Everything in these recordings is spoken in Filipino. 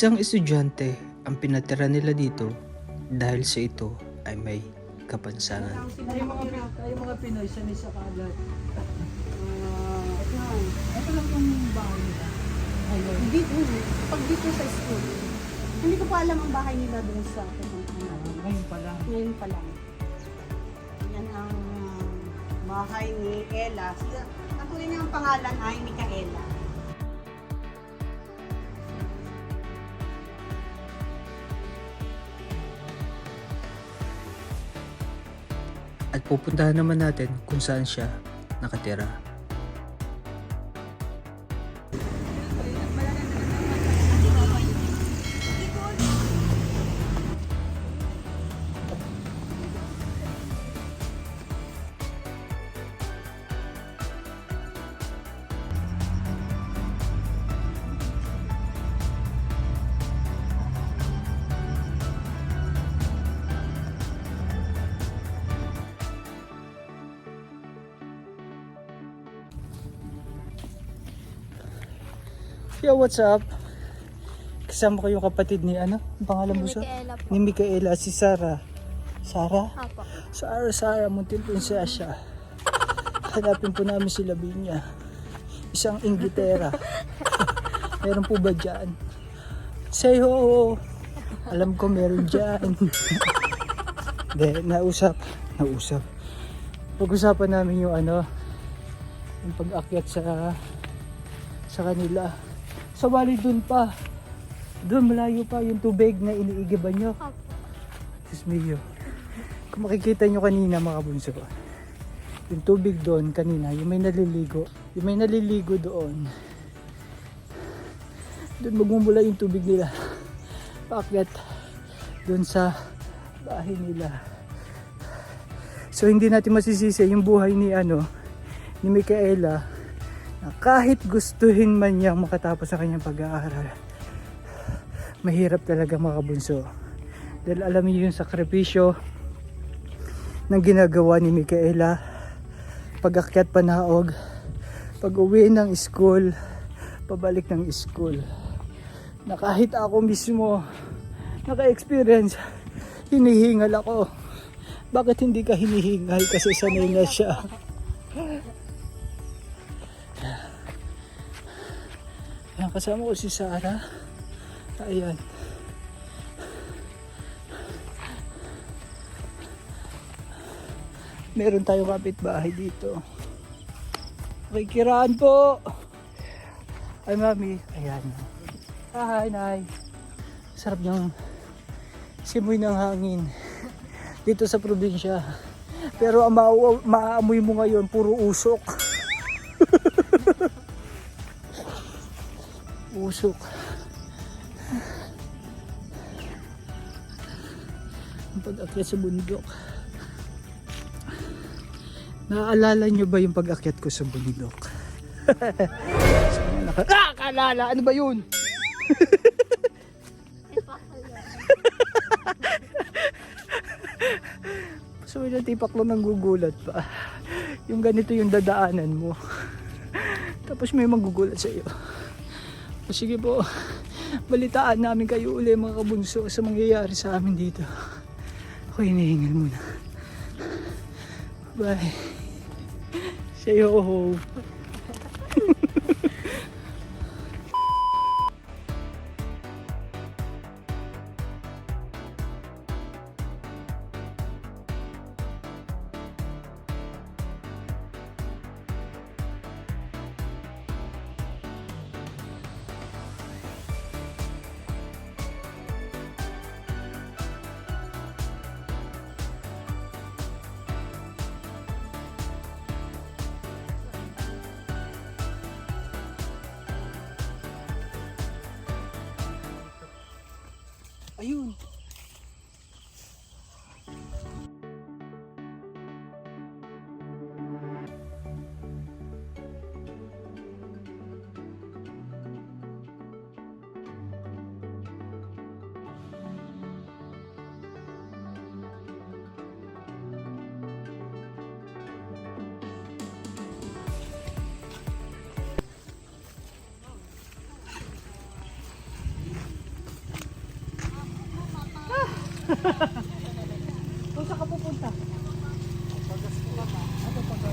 Isang estudyante ang pinatira nila dito dahil sa ito ay may kapansanan. Ay, mga, Pin- ay, mga Pinoy, sanay sa kalat. Ito lang yung bahay nila. Ayun. Dito, pag dito sa school, hindi ko pa alam ang bahay nila doon sa Quezon. Ngayon pa lang. Ngayon pa lang. Yan ang bahay ni Ella. Ang tunay niyang pangalan ay Micaela. At pupuntahan naman natin kung saan siya nakatira. What's up? Kasama ko yung kapatid ni ano? Ang pangalan mo sa? Micaela po. Ni Micaela, si Sarah. Sarah? Apo. Sarah, Sarah, muntin prinsesya. Hanapin po namin si Lavinia. Isang Inglaterra. meron po ba dyan? Say ho! Alam ko meron dyan. Hindi, nausap. Nausap. Pag-usapan namin yung ano, yung pag-akyat sa sa kanila. Sa wali dun pa. Doon malayo pa yung tubig na iniigiban nyo. Apo. Diyos mio. Kung makikita nyo kanina mga bunso, yung tubig doon kanina, yung may naliligo, yung may naliligo doon, doon magmumula yung tubig nila. Paakyat doon sa bahay nila. So hindi natin masisisi yung buhay ni ano, ni Micaela, na kahit gustuhin man niyang makatapos sa kanyang pag-aaral, mahirap talaga mga bunso. Dahil alam niyo yung sakripisyo ng ginagawa ni Micaela pag-akyat panaog, pag uwi ng school, pabalik ng school. Na kahit ako mismo naka-experience, hinihingal ako. Bakit hindi ka hinihingal? Kasi sanay na siya. Kasama ko si Sarah. Ayan. Meron tayong kapitbahay dito. Kikiraan po. Ay, mami. Ayan. Hi, nay. Sarap niyang simoy ng hangin dito sa probinsya. Pero ang ma- maaamoy mo ngayon, puro usok. usok. Ang pag-akyat sa bundok. Naaalala nyo ba yung pag-akyat ko sa bundok? Naka- ah, kaalala! Ano ba yun? So yung tipak lang ng gugulat pa. Yung ganito yung dadaanan mo. Tapos may magugulat sa iyo. Sige po, balitaan namin kayo uli mga kabunso sa mangyayari sa amin dito. Ako hinihingal muna. Bye. Say ho. Ayun. Kung saan ka pupunta? Ano pa ba?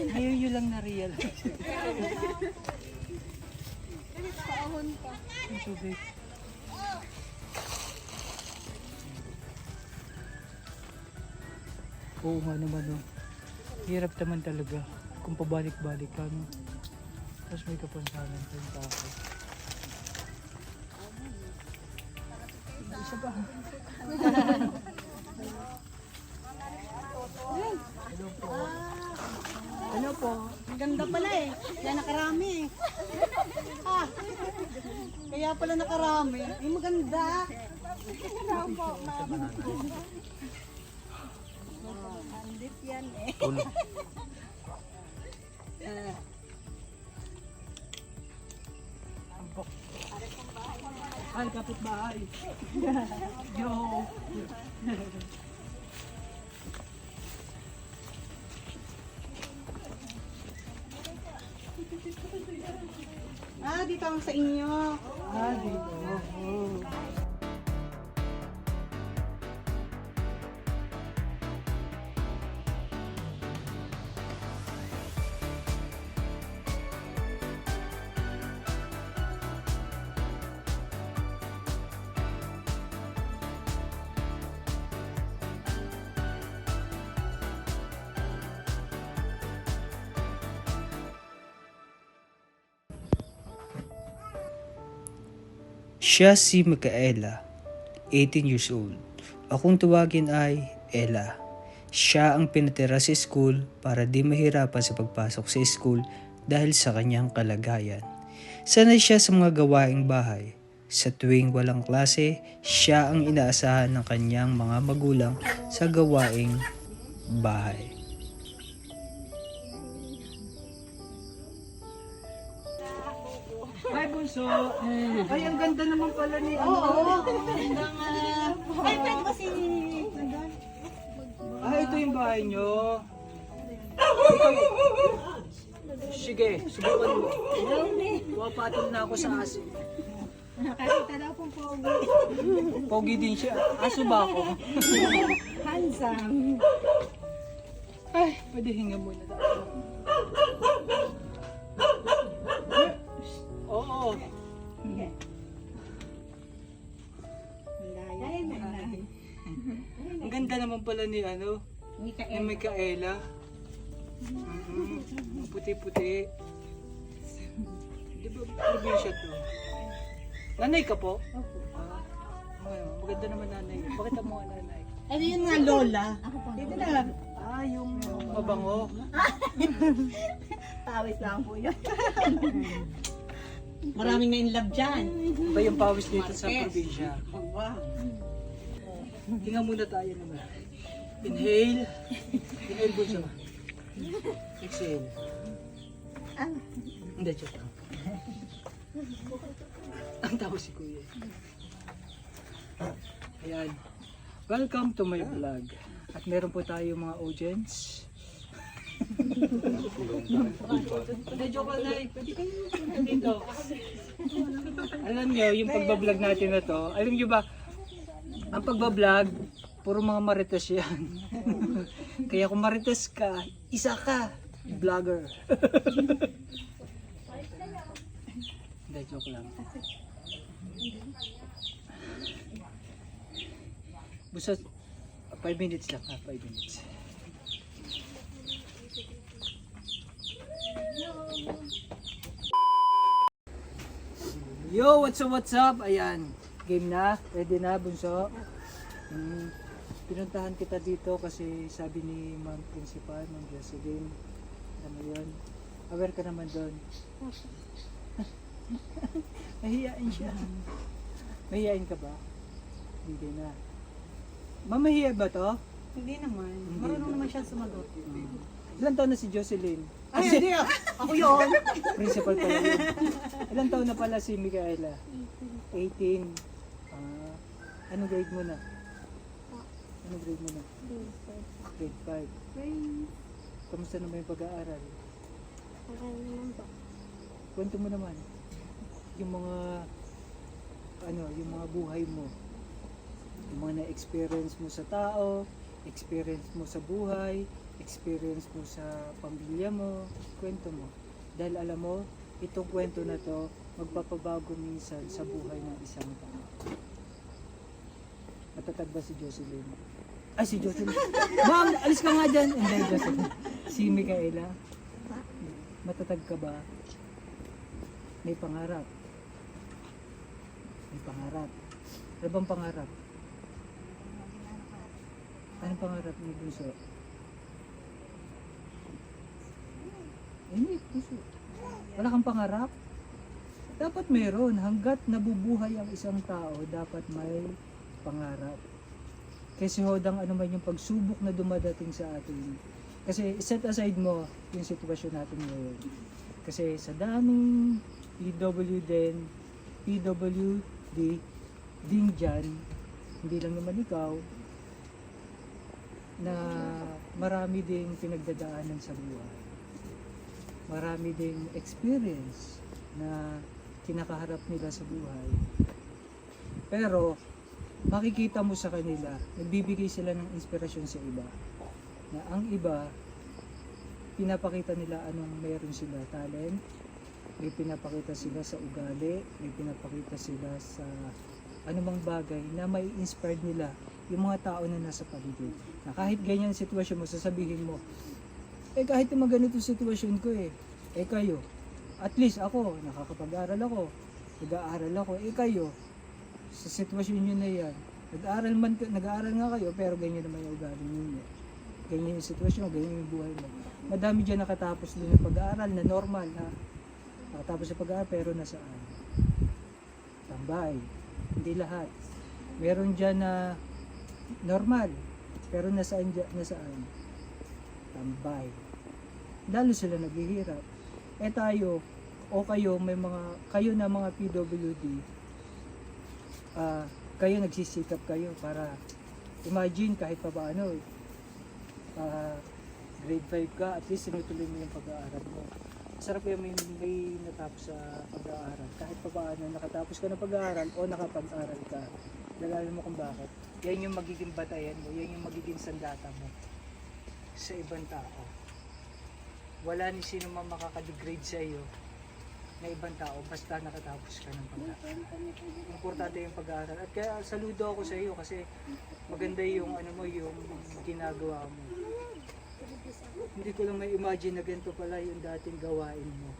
Ngayon yun lang na-real. Ang tubig. Oo nga naman no. Hirap naman talaga kung pabalik-balik ka no. Tapos may kapansanan pa yung tao. Isa ba? Ano po? Ang ganda pala eh. Kaya nakarami eh. Ah, kaya pala nakarami. Ay maganda. Andit yan eh. Ay, kapitbahay. Yo. Ah, dito ang sa inyo. Ah, dito. Oh. Siya si Micaela, 18 years old. Akong tawagin ay Ella. Siya ang pinatira sa school para di mahirapan sa pagpasok sa school dahil sa kanyang kalagayan. Sanay siya sa mga gawaing bahay. Sa tuwing walang klase, siya ang inaasahan ng kanyang mga magulang sa gawaing bahay. Bunso! Ay, ang ganda naman pala ni Oo, oo. Ah, ay, pwede ba si... Ah, ito yung bahay nyo. Sige, subukan mo. Wapatin na ako sa aso. Nakakita daw pong pogi. Pogi din siya. Aso ba ako? Handsome. Ay, pwede hinga muna tayo. Ganda naman pala ni ano, ni Mikael. Micaela. Mhm. Ang puti-puti. Di ba probinsya to? Nanay ka po? Opo. Ah, ngayon, maganda naman nanay. Bakit ang mga nanay? Ano yun nga, Lola? Dito na. Ah, yung mabango. Tawis lang po yun. Maraming na in love dyan. Ba yung pawis dito sa probinsya? Wow. Hinga muna tayo naman. Inhale. Inhale po siya. Exhale. Hindi, joke lang. Ang tawa si Kuya. Ayan. Welcome to my vlog. At meron po tayo mga audience. Hindi, joke lang na. Pwede kayo dito. Alam nyo, yung pagbablog natin na to, alam nyo ba, ang pagbablog, puro mga marites yan. Kaya kung marites ka, isa ka, vlogger. Hindi, joke lang. Basta, 5 minutes lang ha, 5 minutes. Yo, what's up, what's up? Ayan, game na, ready na, bunso. Hmm, pinuntahan kita dito kasi sabi ni Ma'am Principal, Ma'am Jocelyn, alam mo yun, aware ka naman doon. Mahihain siya. Mahihain ka ba? Hindi na. Mamahiya ba to? Hindi naman. Hindi Marunong naman. naman siya sumagot. Hmm. Ilan taon na si Jocelyn? Ay, hindi ah. Ako yun. Principal pala yun. Ilan taon na pala si Micaela? 18. Ano grade mo na? Ano grade mo na? Grade 5. Kamusta naman yung pag-aaral? Okay naman po. Kwento mo naman. Yung mga, ano, yung mga buhay mo. Yung mga na-experience mo sa tao, experience mo sa buhay, experience mo sa pamilya mo, kwento mo. Dahil alam mo, itong kwento na to, magpapabago minsan sa buhay ng isang tao. Matatag ba si Jocelyn? Ay, si Jocelyn. Ma'am, alis ka nga dyan. Hindi, Jocelyn. Si Micaela. Matatag ka ba? May pangarap. May pangarap. Ano bang pangarap? Anong pangarap ni Bunso? Hindi, Bunso. Wala kang pangarap? Dapat meron. Hanggat nabubuhay ang isang tao, dapat may pangarap. Kasi hodang ano man yung pagsubok na dumadating sa atin. Kasi set aside mo yung sitwasyon natin ngayon. Kasi sa daming PW din, PWD din dyan, hindi lang naman ikaw, na marami ding pinagdadaanan sa buhay. Marami ding experience na kinakaharap nila sa buhay. Pero, makikita mo sa kanila, nagbibigay sila ng inspirasyon sa iba. Na ang iba, pinapakita nila anong meron sila, talent, may pinapakita sila sa ugali, may pinapakita sila sa anumang bagay na may inspired nila yung mga tao na nasa paligid. Na kahit ganyan sitwasyon mo, sasabihin mo, eh kahit naman ganito sitwasyon ko eh, eh kayo, at least ako, nakakapag-aral ako, nag-aaral ako, eh kayo, sa sitwasyon nyo na yan, nag-aaral man, nag-aaral nga kayo, pero ganyan naman yung ugali ninyo. Ganyan yung sitwasyon, ganyan yung buhay mo. Madami dyan nakatapos din ng pag-aaral na normal ha. Nakatapos sa pag-aaral pero nasaan? Tambay. Hindi lahat. Meron dyan na normal pero nasaan dyan, nasaan? Tambay. Lalo sila naghihirap. Eh tayo, o kayo, may mga, kayo na mga PWD, ah, kayo nagsisikap kayo para imagine kahit pa paano, ah, grade 5 ka, at least sinutuloy mo yung pag-aaral mo. Sarap yung may, may natapos sa pag-aaral. Kahit pa paano, nakatapos ka ng pag-aaral o nakapag-aral ka. Dalalan mo kung bakit. Yan yung magiging batayan mo, yan yung magiging sandata mo sa ibang tao. Wala ni sino man makakadegrade sa iyo na ibang tao basta nakatapos ka ng pag-aaral. Importante yung pag-aaral. At kaya saludo ako sa iyo kasi maganda yung ano mo, yung ginagawa mo. Hindi ko lang may imagine na ganito pala yung dating gawain mo.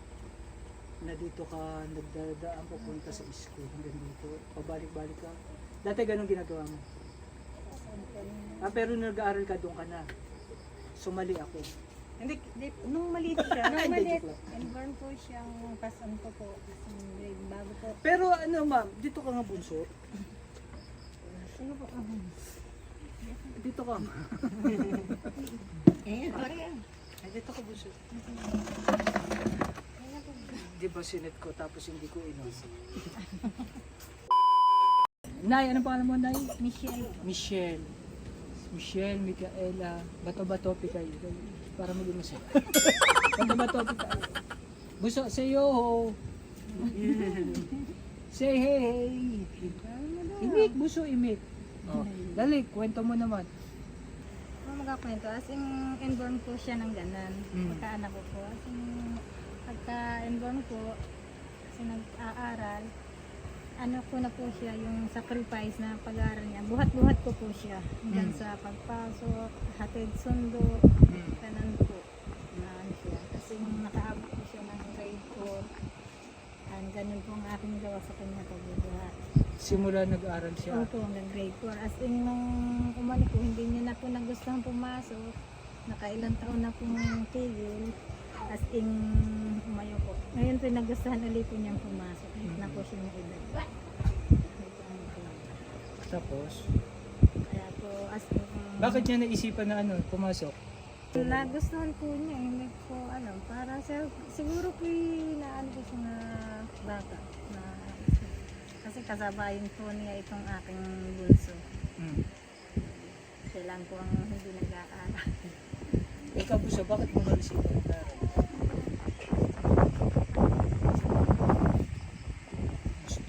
Na dito ka nagdadaan papunta sa school hanggang dito. Pabalik-balik ka. Dati ganun ginagawa mo. Ah, pero nag-aaral ka doon ka na. Sumali ako. Hindi, di, nung maliit siya, Nung Hindi, maliit, joke lang. inborn po siyang pasan ko po. Isang grade bago po. Pero ano ma'am, dito ka nga bunso. Sino po ako? Dito ka. eh, Maria. Ay, dito ka bunso. Di ba sinet ko tapos hindi ko inos? Nay, anong pangalan mo, Nay? Michelle. Michelle. Michelle, Micaela, Bato-Bato, Pikay. Para maging masaya. Bato-Bato, Pikay. Buso, say yo ho. say hey, hey. Imik, buso, imik. Oh, dali, kwento mo naman. Kung magkakwento, as in, inborn po siya ng ganan. Mm. Pagka-anak ko po. As in, pagka-inborn ko, kasi nag-aaral, ano ko na po siya, yung sacrifice na pag-aaral niya. Buhat-buhat ko po siya. Hanggang Mm. sa pagpasok, hatid sundo, Mm. Ganun po. Na ano siya. Kasi nung nakaabot po siya ng grade 4, and ganun po ang aking gawa sa kanya pagbubuhat. Simula nag-aral siya. Opo, hanggang grade 4. As in, nung umalik po, hindi niya na po nagustuhan pumasok. Nakailang taon na pong tigil. As in. Ngayon po, nagustuhan ulit po niyang pumasok. Kahit na po siya ng edad. Po. Tapos, Kaya po, as in, bakit niya naisipan na ano, pumasok? Nagustuhan po niya, hindi ko alam. Para sa, siguro po na ano ko siya na bata. Na, kasi kasabayan po niya itong aking bunso. Mm. Siya lang po ang hindi nag-aaral. Ikaw gusto, bakit mo narisita ng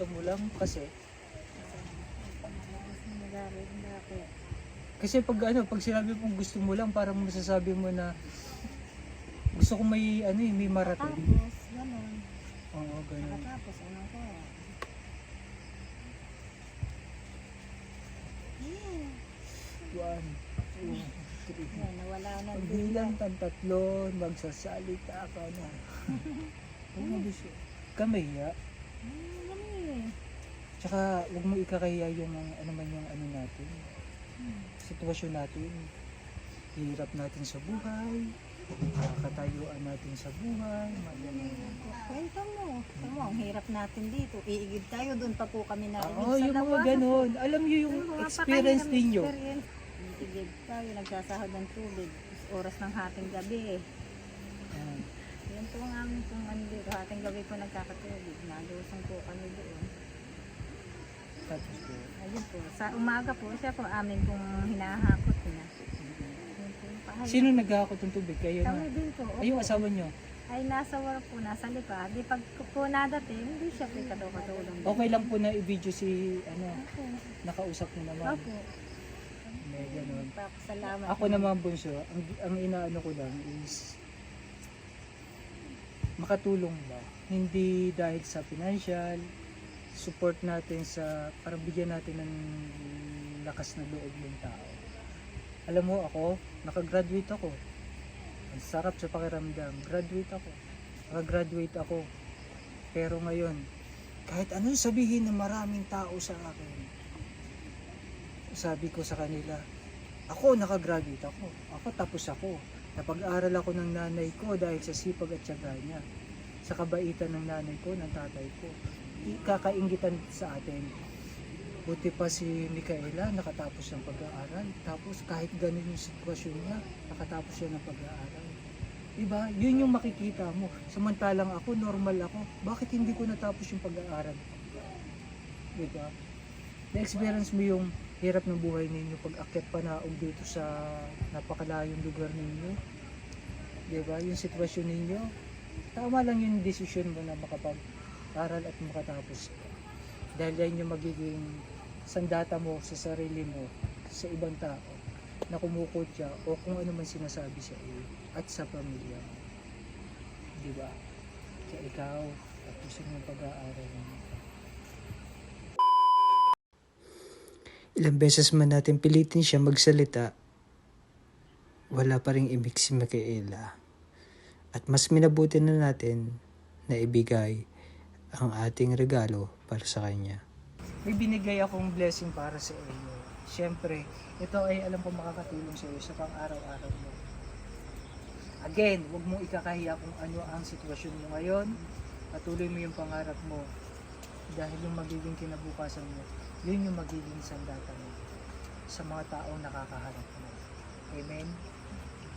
mo lang kasi. Kasi pag ano, pag sinabi mong gusto mo lang, parang masasabi mo na gusto ko may ano eh, may marating. Tapos, ganun. Oo, ganun. Tapos, ano ko? One, two, three. Yan, nawala na. Pag bilang tan tatlo, magsasalita ka na. Ano gusto? Kamahiya. Hmm, eh. Tsaka huwag mo ikakahiya yung ano man yung ano natin. Sitwasyon natin. Hirap natin sa buhay. Katayuan natin sa buhay. Kwento mo. Ano, ang hirap natin dito. Iigib tayo, doon pa po kami narinig Oo, sa yung mga ganun. Alam niyo yung experience ninyo. Iigib tayo, nagsasahod ng tubig. Oras ng hating gabi eh. Yan. Yan po ang aming pong ano dito. Hating gabi po nagkakatubig. Nalusong po kami doon. Tapos po. Ayun po. Sa umaga po, siya po amin pong hinahakot na. Yun po yung pahay. Sino naghahakot ng tubig? Kayo Kami na. din po. Ay, yung asawa niyo. Ay nasa work po, nasa likod. Di pag po nadating, hindi siya po katulong. Okay lang po na i-video si ano, Opo. nakausap niyo naman. Opo. May ganun. Papasalamat. Ako naman bunso, ang, ang inaano ko lang is makatulong ba? Hindi dahil sa financial, support natin sa, parang bigyan natin ng lakas na loob yung tao. Alam mo ako, nakagraduate ako. Ang sarap sa pakiramdam. Graduate ako. Nakagraduate ako. Pero ngayon, kahit anong sabihin ng maraming tao sa akin, sabi ko sa kanila, ako nakagraduate ako. Ako tapos ako. Napag-aral ako ng nanay ko dahil sa sipag at tiyaga niya. Sa kabaitan ng nanay ko, ng tatay ko. Ikakaingitan sa atin. Buti pa si Micaela, nakatapos ng pag-aaral. Tapos kahit ganun yung sitwasyon niya, nakatapos siya ng pag-aaral. Diba? Yun yung makikita mo. Samantalang ako, normal ako. Bakit hindi ko natapos yung pag-aaral? Diba? Na-experience mo yung hirap ng buhay ninyo pag akyat panaog dito sa napakalayong lugar ninyo. Di ba? Yung sitwasyon ninyo, tama lang yung desisyon mo na makapag-aral at makatapos ka. Dahil yan yung magiging sandata mo sa sarili mo, sa ibang tao, na kumukutya o kung ano man sinasabi sa iyo at sa pamilya mo. Di ba? Kaya ikaw, tapusin mo pag-aaral mo. Ilang beses man natin pilitin siya magsalita, wala pa rin imik si Micaela. At mas minabuti na natin na ibigay ang ating regalo para sa kanya. May binigay akong blessing para sa iyo. Siyempre, ito ay alam ko makakatulong sa iyo sa pang-araw-araw mo. Again, huwag mong ikakahiya kung ano ang sitwasyon mo ngayon. Patuloy mo yung pangarap mo. Dahil yung magiging kinabukasan mo, yun yung magiging sandata mo sa mga taong nakakaharap mo. Amen?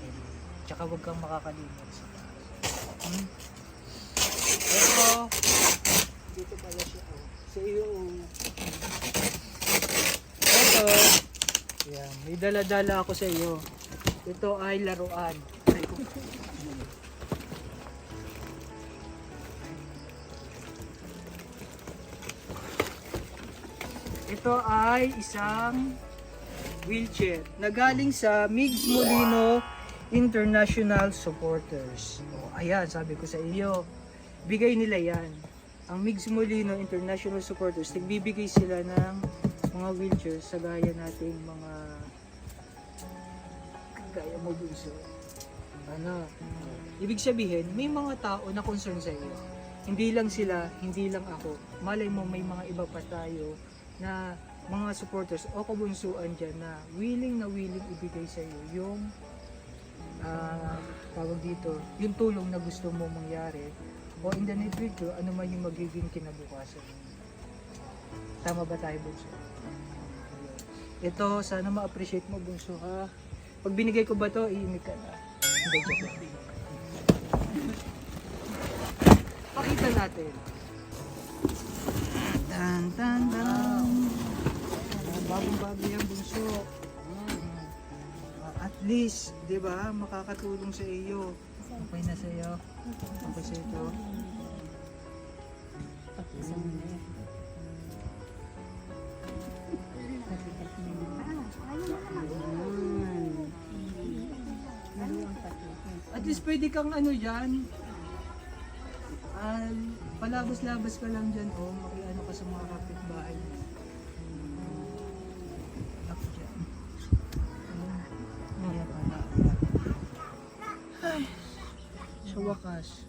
Amen. Tsaka huwag kang makakalimot sa taas. Hmm? Ito, dito pala siya. Oh. Sa iyo. oh. Ito, yan, may dala-dala ako sa iyo. Ito ay laruan. Ito ay isang wheelchair na galing sa Migs Molino International Supporters. O, ayan, sabi ko sa iyo, bigay nila yan. Ang Migs Molino International Supporters, nagbibigay sila ng mga wheelchair sa gaya nating mga gaya mo bunso. Ano? Ibig sabihin, may mga tao na concern sa iyo. Hindi lang sila, hindi lang ako. Malay mo may mga iba pa tayo na mga supporters o kabunsuan dyan na willing na willing ibigay sa iyo yung ah, tawag dito, yung tulong na gusto mo mangyari o in the near future, ano man yung magiging kinabukasan. Tama ba tayo, Bunso? Ito, sana ma-appreciate mo, Bunso, ha? Pag binigay ko ba to, iimik ka na. Hindi, joke. Pakita natin. Tan, tan, tan. Ah, Bagong bago yan, Bunso. At least, di ba, makakatulong sa iyo. Okay na sa iyo. Okay sa ito. At least pwede kang ano dyan. Ah, palabas-labas ka lang dyan, oh. Makiano ka sa mga kapitbahay. Ako wakas.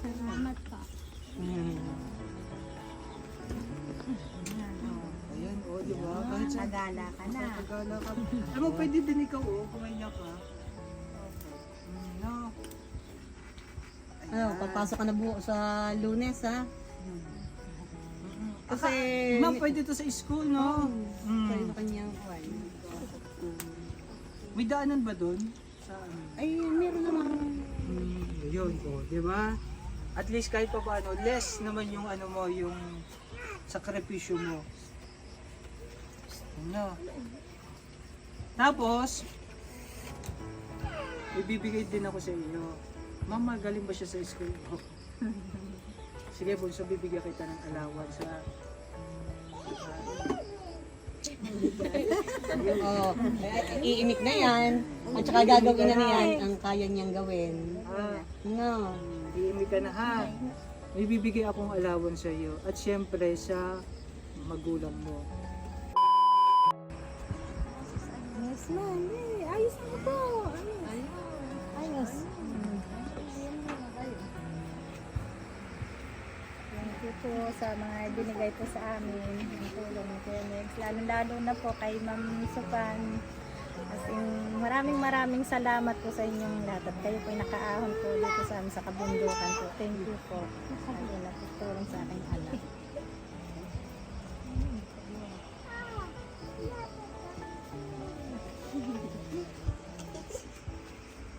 Salamat pa. Ayan, oh, di ba? Kahit sa Nagala ka na. Pagkala ka. Alam mo, pwede din ikaw, oh, kumaiyak ka. Mm, no. Ano, papasok ka na buo sa lunes ha? Kasi, Ma'am, pwede to sa school, no? Mm. kayo kanyang kwan. May daanan ba doon? Saan? Ay, meron naman. Mm, yun, oh, di ba? At least kahit pa paano, less naman yung ano mo, yung sakripisyo mo. Ano? Tapos, ibibigay din ako sa inyo. Ma'am, magaling ba siya sa school? Sige, Bunso, bibigyan kita ng allowance ha. Oo. Oh, iimik na yan. At saka gagawin na niyan ang kaya niyang gawin. Ah, No. Iimik ka na ha. May bibigay akong allowance sa iyo. At syempre sa magulang mo. Yes, ma'am. Eh, ayos na po. Ayos. Ayos. Po sa mga binigay po sa amin. Ang tulong ni Kuya Megs. Lalo-lalo na po kay Ma'am Supan. As in, maraming maraming salamat po sa inyong lahat. At kayo po nakaahon po dito sa amin sa kabundukan po. Thank you po. Lalo na po tulong sa aking anak.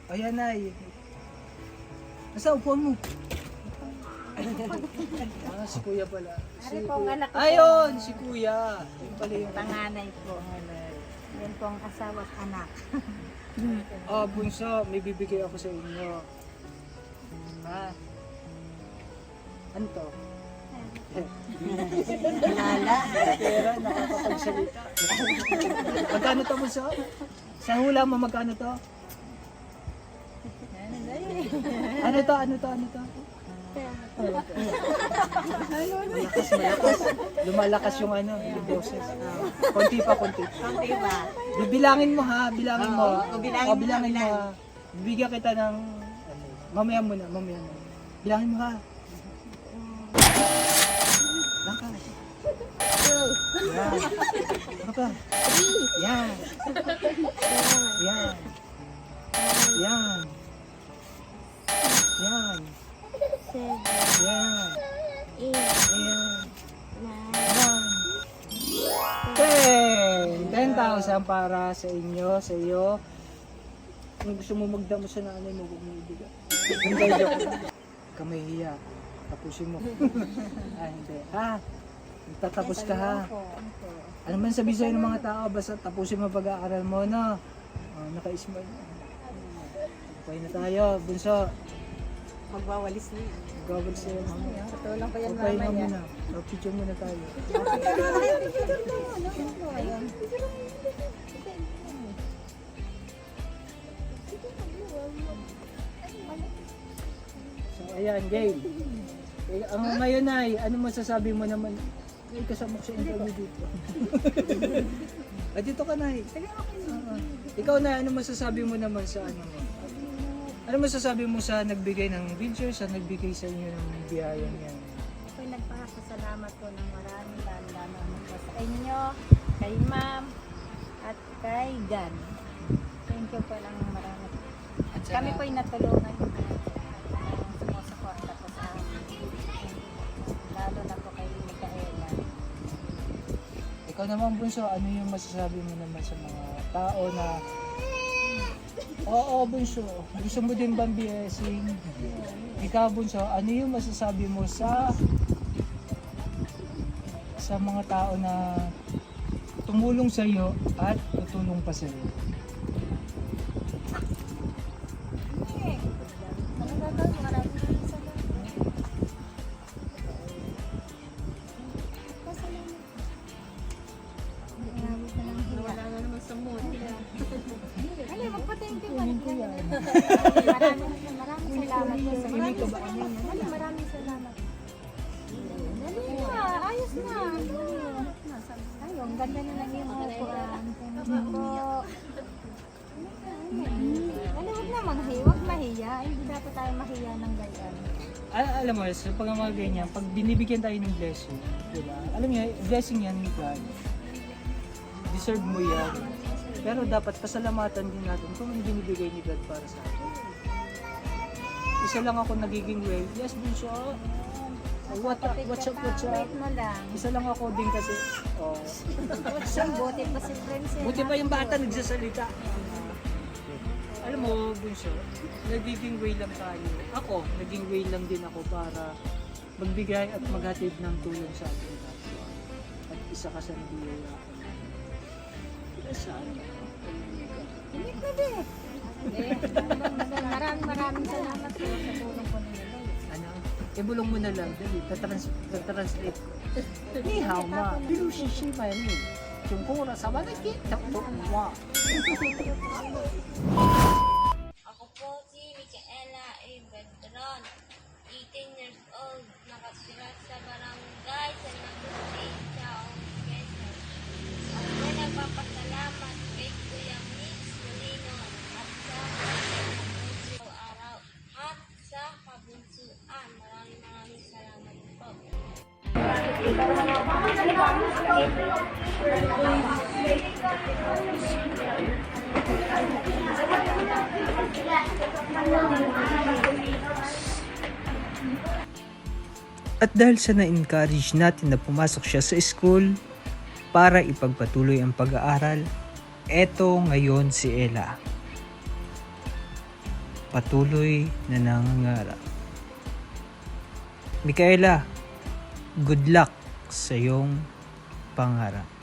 Ayan ay. Nasa upuan mo? si kuya pala. Si Ari po ang anak ko. Ayun, si kuya. Yun pala yung Panganay po. Yan po ang asawa at anak. Ah, bunso, may bibigay ako sa inyo. Ha? Ano to? Lala. Pera, nakakapagsalita. magkano to bunso? Sa hula mo, magkano to? Ano to? Ano to? Ano to? Malakas, malakas. Lumalakas yung ano, yung boses. Konti pa, konti. Konti ba? Bibilangin mo ha, bilangin mo. Oo, o, bilangin mo, bilangin mo. bilang. ha. Bibigyan kita ng, ano, mamaya muna, mamaya muna. Bilangin mo ha. Lakas. Yan. Ano ka? Yan. Yan. Yan. Yan. Yan. Yan. Yan. Ten! 10,000 para sa inyo, sa iyo. Kung gusto mo magdamo sa nanay mo, huwag mo ibigay. Hindi, joke. Kamahiya. Tapusin mo. ah, hindi. Ha? Tatapos ka ha. Ano man sabi sa'yo ng mga tao, basta tapusin mo pag-aaral mo, no? Oh, naka-smile. Okay na tayo, bunso. Magwawalis na yan. Gawal sa'yo mamaya. Tulong ko yan Okay na mamaya. muna. So, picture muna tayo. So, ayan, game. Eh, ang ngayon ay, ano masasabi mo naman? Ay, kasama ko sa interview dito. ah, dito ka na Ikaw na, ano masasabi mo naman sa ano mo? Ano masasabi mo sa nagbigay ng video, sa nagbigay sa inyo ng biyaya niya? Ako'y nagpapasalamat po ng marami, lalo-lalo na po sa inyo, kay ma'am, at kay God. Thank you po lang marami. At kami po'y natulungan ng sumusuporta po sa amin. Lalo na po kay Micaela. Ikaw naman, Bunso, ano yung masasabi mo naman sa mga tao na Oo, Bunso. Gusto mo din bang blessing? Ikaw, Bunso, ano yung masasabi mo sa sa mga tao na tumulong sa iyo at tutulong pa sa iyo. Mo, sa pag mga ganyan, pag binibigyan tayo ng blessing, di ba? Alam niyo, blessing yan ni God. Deserve mo yan. Pero dapat pasalamatan din natin kung ano binibigay ni God para sa atin. Isa lang ako nagiging way. Yes, Bunso. What up, what's up, what's up? Wait mo lang. Isa lang ako din kasi. Oh. Buti pa si Princess. Buti pa yung bata nagsasalita. Alam mo, Bunso, nagiging way lang tayo. Ako, naging way lang din ako para magbigay at maghatid ng tulong sa ating kapwa. At isa ka sa nabiyaya ko. Kaya saan? Hindi pwede. Eh, maraming maraming salamat po sa tulong ko ninyo. Ano? Ibulong mo na lang. Dali, tatrans tatranslate ko. Ni hao ma, bilu shi shi mai ni. Yung kura sa malaki, takbo mo. Ako po si Micaela A. Bedron, 18 years old, nakatira sa barangay sa Nagusi, Chaong, Quezon. Ako po nagpapasalamat kay Kuya Mix Molino at sa kabunso. Maraming maraming salamat po. At dahil sa na-encourage natin na pumasok siya sa school para ipagpatuloy ang pag-aaral, eto ngayon si Ella. Patuloy na nangangarap. Mikaela, good luck sa iyong pangarap.